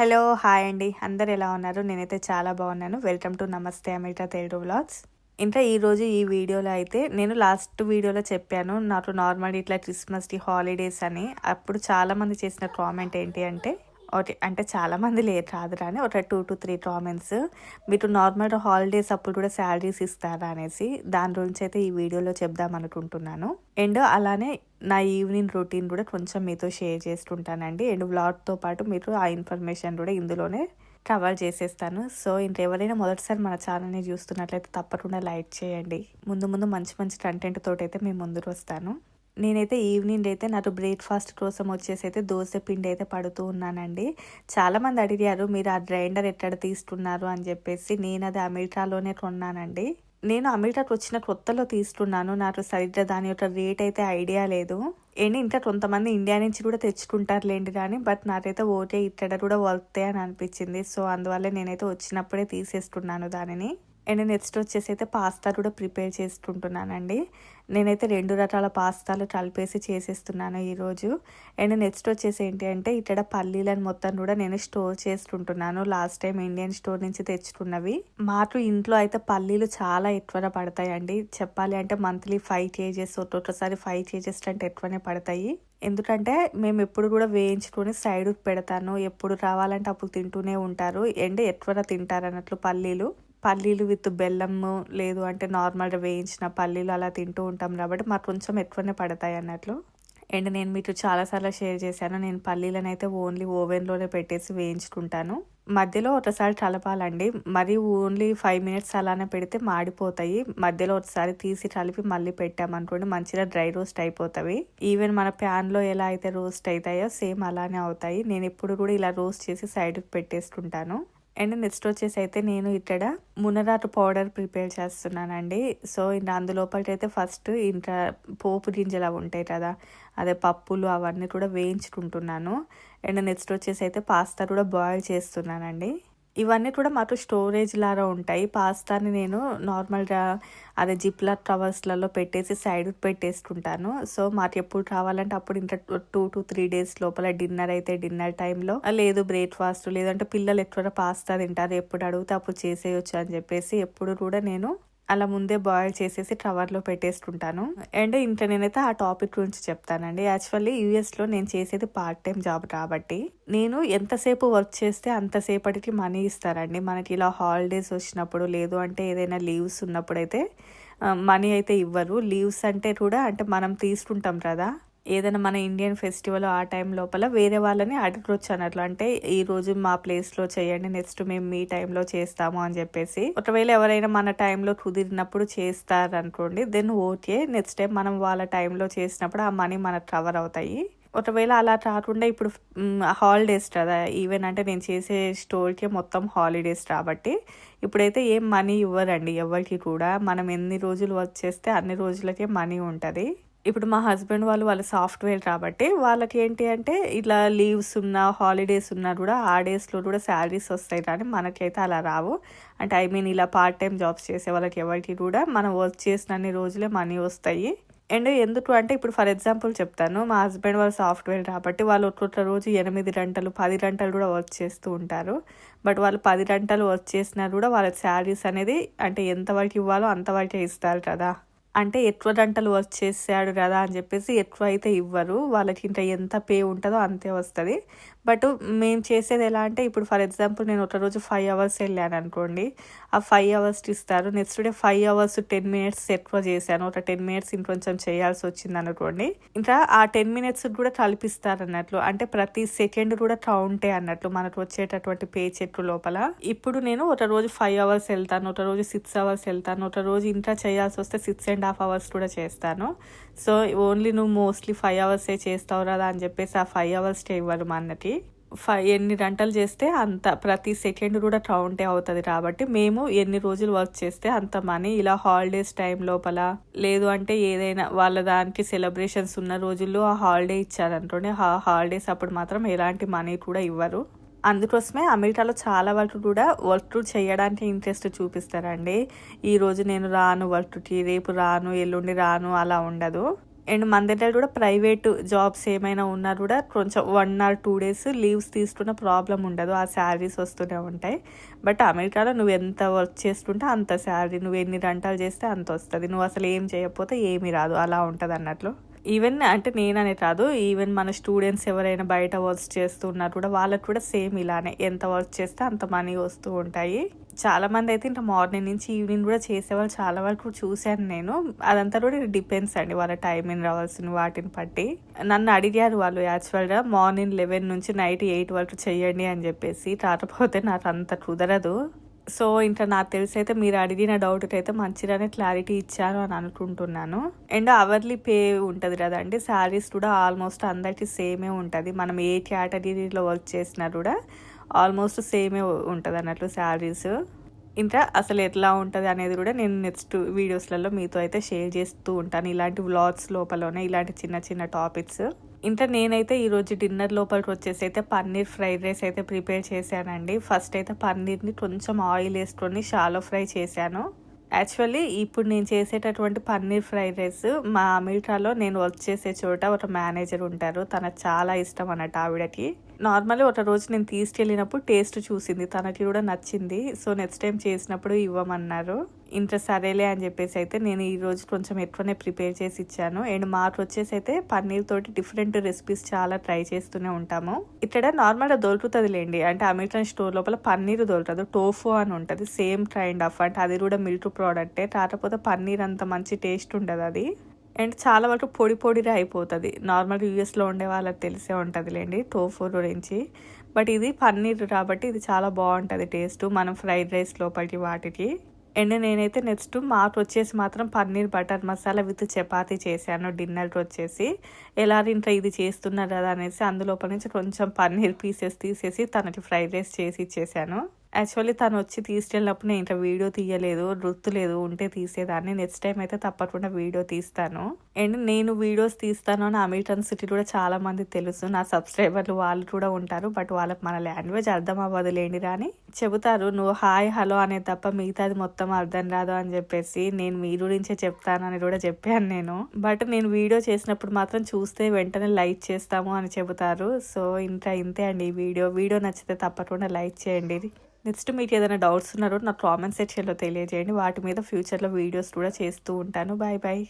Hello hi అండి. అందరు ఎలా ఉన్నారు? నేనైతే చాలా బాగున్నాను. వెల్కమ్ టు నమస్తే అమితా తెలుగు వ్లాగ్స్. ఇంకా ఈరోజు ఈ వీడియోలో అయితే నేను లాస్ట్ వీడియోలో చెప్పాను నాకు నార్మల్ ఇట్లా క్రిస్మస్కి హాలిడేస్ అని. అప్పుడు చాలామంది చేసిన కామెంట్ ఏంటి అంటే ఓకే అంటే చాలామంది లేరు రాదురా అని ఒక టూ టు త్రీ కామెంట్స్. మీరు నార్మల్ హాలిడేస్ అప్పుడు కూడా శాలరీస్ ఇస్తారా అనేసి దాని గురించి అయితే ఈ వీడియోలో చెప్దాం అనుకుంటున్నాను. అండ్ అలానే నా ఈవినింగ్ రొటీన్ కూడా కొంచెం మీతో షేర్ చేస్తుంటానండి. అండ్ వ్లాగ్తో పాటు మీరు ఆ ఇన్ఫర్మేషన్ కూడా ఇందులోనే కవర్ చేసేస్తాను. సో ఇంకెవరైనా మొదటిసారి మన ఛానల్ని చూస్తున్నట్లయితే తప్పకుండా లైక్ చేయండి. ముందు ముందు మంచి మంచి కంటెంట్ తోటి అయితే మేము ముందుకు వస్తాను. నేనైతే ఈవినింగ్ అయితే నాకు బ్రేక్ఫాస్ట్ కోసం వచ్చేసి అయితే దోశ పిండి అయితే పడుతూ ఉన్నానండి. చాలామంది అడిగారు మీరు ఆ గ్రైండర్ ఎక్కడ తీసుకున్నారు అని చెప్పేసి నేను అది అమెరికాలోనే కొన్నానండి. నేను అమెరికాకు వచ్చిన కొత్తలో తీసుకున్నాను నాకు సరిగ్గా దాని యొక్క రేట్ అయితే ఐడియా లేదు. ఏంటి ఇంకా కొంతమంది ఇండియా నుంచి కూడా తెచ్చుకుంటారులేండి కానీ బట్ నాకైతే ఓకే ఇక్కడ కూడా వస్తాయి అని అనిపించింది. సో అందువల్ల నేనైతే వచ్చినప్పుడే తీసేసుకున్నాను దానిని. అండ్ నెక్స్ట్ వచ్చేసి అయితే పాస్తా కూడా ప్రిపేర్ చేసుకుంటున్నానండి. నేనైతే రెండు రకాల పాస్తాలు కలిపేసి చేసేస్తున్నాను ఈరోజు. అండ్ నెక్స్ట్ వచ్చేసి ఏంటి అంటే ఇక్కడ పల్లీలను మొత్తం కూడా నేను స్టోర్ చేసుకుంటున్నాను. లాస్ట్ టైం ఇండియన్ స్టోర్ నుంచి తెచ్చుకున్నవి. మాకు ఇంట్లో అయితే పల్లీలు చాలా ఎక్కువగా పడతాయండి. చెప్పాలి అంటే మంత్లీ ఫైవ్ కేజెస్ ఒక్కొక్కసారి ఫైవ్ కేజెస్ అంటే ఎక్కువనే పడతాయి. ఎందుకంటే మేము ఎప్పుడు కూడా వేయించుకొని సైడ్ పెడతాను. ఎప్పుడు రావాలంటే అప్పుడు తింటూనే ఉంటారు. ఎండ ఎక్కువగా తింటారు అన్నట్లు పల్లీలు. పల్లీలు విత్ బెల్లము లేదు అంటే నార్మల్గా వేయించిన పల్లీలు అలా తింటూ ఉంటాం కాబట్టి మాకు కొంచెం ఎక్కువనే పడతాయి అన్నట్లు. అండ్ నేను మీకు చాలాసార్లు షేర్ చేశాను నేను పల్లీలను అయితే ఓన్లీ ఓవెన్లోనే పెట్టేసి వేయించుకుంటాను. మధ్యలో ఒకసారి కలపాలండి మరి ఓన్లీ ఫైవ్ మినిట్స్ అలానే పెడితే మాడిపోతాయి. మధ్యలో ఒకసారి తీసి కలిపి మళ్ళీ పెట్టామనుకోండి మంచిగా డ్రై రోస్ట్ అయిపోతాయి ఈవెన్ మన ప్యాన్లో ఎలా అయితే రోస్ట్ అవుతాయో సేమ్ అలానే అవుతాయి. నేను ఎప్పుడు కూడా ఇలా రోస్ట్ చేసి సైడ్కి పెట్టేసుకుంటాను అండ్ నెక్స్ట్ వచ్చేసి అయితే నేను ఇక్కడ మునరాటు పౌడర్ ప్రిపేర్ చేస్తున్నానండి. సో ఇంకా అందులోపలికి అయితే ఫస్ట్ ఇంకా పోపు గింజలు అవి ఉంటాయి కదా అదే పప్పులు అవన్నీ కూడా వేయించుకుంటున్నాను. అండ్ నెక్స్ట్ వచ్చేసి అయితే పాస్తా కూడా బాయిల్ చేస్తున్నానండి. ఇవన్నీ కూడా మాకు స్టోరేజ్ లాగా ఉంటాయి. పాస్తాని నేను నార్మల్గా అదే జిప్లా టవర్స్లలో పెట్టేసి సైడ్ పెట్టేసుకుంటాను సో మాకు ఎప్పుడు కావాలంటే అప్పుడు ఇంకా టూ టు త్రీ డేస్ లోపల డిన్నర్ అయితే డిన్నర్ టైంలో లేదు బ్రేక్ఫాస్ట్ లేదంటే పిల్లలు ఎక్కువ పాస్తా తింటారు ఎప్పుడు అడిగితే అప్పుడు చేసేయచ్చు అని చెప్పేసి ఎప్పుడు కూడా నేను అలా ముందే బాయిల్ చేసేసి కవర్లో పెట్టేసుకుంటాను అండ్ ఇంట్లో నేనైతే ఆ టాపిక్ గురించి చెప్తానండి. యాక్చువల్లీ యూఎస్లో నేను చేసేది పార్ట్ టైం జాబ్ కాబట్టి నేను ఎంతసేపు వర్క్ చేస్తే అంతసేపటికి మనీ ఇస్తారండి. మనకి ఇలా హాలిడేస్ వచ్చినప్పుడు లేదు అంటే ఏదైనా లీవ్స్ ఉన్నప్పుడు అయితే మనీ అయితే ఇవ్వరు. లీవ్స్ అంటే కూడా అంటే మనం తీసుకుంటాం కదా ఏదైనా మన ఇండియన్ ఫెస్టివల్ ఆ టైం లోపల వేరే వాళ్ళని అడగొచ్చు అన్నట్లు అంటే ఈ రోజు మా ప్లేస్లో చేయండి నెక్స్ట్ మేము మీ టైంలో చేస్తాము అని చెప్పేసి. ఒకవేళ ఎవరైనా మన టైంలో కుదిరినప్పుడు చేస్తారు అనుకోండి దెన్ ఓకే నెక్స్ట్ టైం మనం వాళ్ళ టైంలో చేసినప్పుడు ఆ మనీ మనకు కవర్ అవుతాయి. ఒకవేళ అలా కాకుండా ఇప్పుడు హాలిడేస్ కదా ఈవెన్ అంటే నేను చేసే స్టోర్కి మొత్తం హాలిడేస్ కాబట్టి ఇప్పుడైతే ఏం మనీ ఇవ్వరండి ఎవరికి కూడా. మనం ఎన్ని రోజులు వర్క్ చేస్తే అన్ని రోజులకే మనీ ఉంటుంది. ఇప్పుడు మా హస్బెండ్ వాళ్ళు వాళ్ళ సాఫ్ట్వేర్ కాబట్టి వాళ్ళకి ఏంటి అంటే ఇట్లా లీవ్స్ ఉన్నా హాలిడేస్ ఉన్నా కూడా ఆ డేస్లో కూడా శాలరీస్ వస్తాయి కానీ మనకైతే అలా రావు. అంటే ఐ మీన్ ఇలా పార్ట్ టైం జాబ్స్ చేసే వాళ్ళకి ఎవరికి కూడా మనం వర్క్ చేసిన అన్ని రోజులే మనీ వస్తాయి. అండ్ ఎందుకు అంటే ఇప్పుడు ఫర్ ఎగ్జాంపుల్ చెప్తాను మా హస్బెండ్ వాళ్ళు సాఫ్ట్వేర్ కాబట్టి వాళ్ళు ఒక్కొక్క రోజు ఎనిమిది గంటలు పది గంటలు కూడా వర్క్ చేస్తూ ఉంటారు. బట్ వాళ్ళు పది గంటలు వర్క్ చేసినా కూడా వాళ్ళ శాలరీస్ అనేది అంటే ఎంతవరకు ఇవ్వాలో అంతవరకే ఇస్తారు కదా. అంటే ఎక్కువ గంటలు వర్క్ చేసాడు కదా అని చెప్పేసి ఎక్కువ అయితే ఇవ్వరు. వాళ్ళకి ఇంకా ఎంత పే ఉంటుందో అంతే వస్తుంది. బట్ మేము చేసేది ఎలా అంటే ఇప్పుడు ఫర్ ఎగ్జాంపుల్ నేను ఒక రోజు ఫైవ్ అవర్స్ వెళ్ళాను అనుకోండి. ఆ ఫైవ్ అవర్స్ ఇస్తారు. Next day five hours ten minutes ఎక్కువ చేశాను? ఒక టెన్ మినిట్స్ ఇంకొంచెం చేయాల్సి వచ్చింది అనుకోండి. ఇంకా ఆ టెన్ మినిట్స్ కూడా కల్పిస్తారు అన్నట్లు. అంటే ప్రతి సెకండ్ కూడా కౌంటే అన్నట్లు మనకు వచ్చేటటువంటి పే చెట్టు లోపల. ఇప్పుడు నేను ఒక రోజు ఫైవ్ అవర్స్ వెళ్తాను. ఒక రోజు సిక్స్ అవర్స్ వెళ్తాను. ఒక రోజు ఇంకా చేయాల్సి వస్తే సిక్స్ అండ్ హాఫ్ అవర్స్ కూడా చేస్తాను. సో ఓన్లీ నువ్వు మోస్ట్లీ ఫైవ్ అవర్సే చేస్తావు కదా అని చెప్పేసి ఆ ఫైవ్ అవర్స్ ఇవ్వరు మా అన్నకి. ఫైవ్ ఎన్ని గంటలు చేస్తే అంత ప్రతి సెకండ్ కూడా కౌంటే అవుతుంది కాబట్టి మేము ఎన్ని రోజులు వర్క్ చేస్తే అంత మనీ ఇలా హాలిడేస్ టైం లోపల లేదు అంటే ఏదైనా వాళ్ళ దానికి సెలబ్రేషన్స్ ఉన్న రోజుల్లో ఆ హాలిడే ఇచ్చారనుకోండి ఆ హాలిడేస్ అప్పుడు మాత్రం ఎలాంటి మనీ కూడా ఇవ్వరు. అందుకోసమే అమెరికాలో చాలా వరకు కూడా వర్క్ చేయడానికి ఇంట్రెస్ట్ చూపిస్తారండి. ఈరోజు నేను రాను వర్క్కి రేపు రాను ఎల్లుండి రాను అలా ఉండదు. అండ్ మన దగ్గర కూడా ప్రైవేట్ జాబ్స్ ఏమైనా ఉన్నా కూడా కొంచెం one or two days leaves తీసుకున్న ప్రాబ్లం ఉండదు. ఆ శాలరీస్ వస్తూనే ఉంటాయి. బట్ అమెరికాలో నువ్వు ఎంత వర్క్ చేస్తుంటే అంత శాలరీ నువ్వు ఎన్ని గంటలు చేస్తే అంత వస్తుంది. నువ్వు అసలు ఏం చేయకపోతే ఏమీ రాదు. అలా ఉంటుంది అన్నట్లు ఈవెన్ అంటే నేననే కాదు ఈవెన్ మన స్టూడెంట్స్ ఎవరైనా బయట వర్క్ చేస్తున్నారు కూడా వాళ్ళకి కూడా సేమ్ ఇలానే. ఎంత వర్క్ చేస్తే అంత మనీ వస్తూ ఉంటాయి. చాలా మంది అయితే ఇంకా మార్నింగ్ నుంచి ఈవినింగ్ కూడా చేసేవాళ్ళు చాలా వరకు చూశాను నేను. అదంతా కూడా డిపెండ్స్ అండి వాళ్ళ టైమింగ్ రావాల్సిన వాటిని బట్టి. నన్ను అడిగారు వాళ్ళు యాక్చువల్గా మార్నింగ్ లెవెన్ నుంచి నైట్ ఎయిట్ వరకు చేయండి అని చెప్పేసి. కాకపోతే నాకు అంత కుదరదు. సో ఇంకా నాకు తెలిసి అయితే మీరు అడిగిన డౌట్ అయితే మంచిగానే క్లారిటీ ఇచ్చారు అని అనుకుంటున్నాను. అండ్ అవర్లీ పే ఉంటుంది కదండి శారీస్ కూడా ఆల్మోస్ట్ అందరికీ సేమే ఉంటుంది. మనం ఏ కేటగిరీలో వర్క్ చేసినా కూడా ఆల్మోస్ట్ సేమే ఉంటుంది అన్నట్లు శారీస్ ఇంకా అసలు ఎట్లా ఉంటుంది అనేది కూడా నేను నెక్స్ట్ వీడియోస్లలో మీతో అయితే షేర్ చేస్తూ ఉంటాను. ఇలాంటి వ్లాగ్స్ లోపలనే ఇలాంటి చిన్న చిన్న టాపిక్స్. ఇంకా నేనైతే ఈరోజు డిన్నర్ లోపలికి వచ్చేసి అయితే పన్నీర్ ఫ్రైడ్ రైస్ అయితే ప్రిపేర్ చేశానండి. ఫస్ట్ అయితే పన్నీర్ని కొంచెం ఆయిల్ వేసుకొని షాలో ఫ్రై చేశాను. యాక్చువల్లీ ఇప్పుడు నేను చేసేటటువంటి పన్నీర్ ఫ్రైడ్ రైస్ మా అమెరికాలో నేను వర్క్ చేసే చోట ఒక మేనేజర్ ఉంటారు. తనకు చాలా ఇష్టం అన్నట్టు ఆవిడకి. నార్మల్గా ఒక రోజు నేను తీసుకెళ్ళినప్పుడు టేస్ట్ చూసింది. తనకి కూడా నచ్చింది. సో నెక్స్ట్ టైం చేసినప్పుడు ఇవ్వమన్నారు. ఇంత సరేలే అని చెప్పేసి అయితే నేను ఈ రోజు కొంచెం ఎక్కువనే ప్రిపేర్ చేసి ఇచ్చాను. అండ్ మాకు వచ్చేసి అయితే పన్నీర్ తోటి డిఫరెంట్ రెసిపీస్ చాలా ట్రై చేస్తూనే ఉంటాము. ఇక్కడ నార్మల్గా దొరుకుతుంది లేండి. అంటే అమెరికన్ స్టోర్ లోపల పన్నీర్ దొరుకుతుంది టోఫో అని ఉంటుంది. సేమ్ కైండ్ ఆఫ్ అంటే అది కూడా మిల్క్ ప్రోడక్టే. కాకపోతే పన్నీర్ అంత మంచి టేస్ట్ ఉండదు అది. అండ్ చాలా వరకు పొడి పొడిగా అయిపోతుంది. నార్మల్ యూఎస్లో ఉండే వాళ్ళకి తెలిసే ఉంటుందిలేండి టోఫు గురించి. బట్ ఇది పన్నీర్ కాబట్టి ఇది చాలా బాగుంటుంది టేస్ట్. మనం ఫ్రైడ్ రైస్ లోపలికి వాటికి. అండ్ నేనైతే నెక్స్ట్ మాకు వచ్చేసి మాత్రం పన్నీర్ బటర్ మసాలా విత్ చపాతీ చేశాను డిన్నర్ వచ్చేసి. ఎలా ఇంట్లో ఇది చేస్తున్నారు కదా అనేసి అందులోపల నుంచి కొంచెం పన్నీర్ పీసెస్ తీసేసి తనకి ఫ్రైడ్ రైస్ చేసి ఇచ్చేసాను యాక్చువల్లీ తను వచ్చి తీసుకెళ్ళినప్పుడు నేను ఇంకా వీడియో తీయలేదు లేదు ఉంటే తీసేదాన్ని. నెక్స్ట్ టైం అయితే తప్పకుండా వీడియో తీస్తాను. అండ్ నేను వీడియోస్ తీస్తాను అని అమెరికన్ సిటీ కూడా చాలా మంది తెలుసు. నా సబ్స్క్రైబర్లు వాళ్ళు కూడా ఉంటారు బట్ వాళ్ళకి మన లాంగ్వేజ్ అర్థం అవ్వదు లేండి అని చెబుతారు నువ్వు హాయ్ హలో అనే తప్ప మిగతాది మొత్తం అర్థం రాదు అని చెప్పేసి నేను మీ గురించే చెప్తాను అని కూడా చెప్పాను నేను. బట్ నేను వీడియో చేసినప్పుడు మాత్రం చూస్తే వెంటనే లైక్ చేస్తాము అని చెబుతారు. సో ఇంత ఇంతే అండి ఈ వీడియో. వీడియో నచ్చితే తప్పకుండా లైక్ చేయండి. నెక్స్ట్ మీకు ఏదైనా డౌట్స్ ఉన్నారో నాకు కామెంట్ సెక్షన్లో తెలియజేయండి. వాటి మీద ఫ్యూచర్లో వీడియోస్ కూడా చేస్తూ ఉంటాను. Bye bye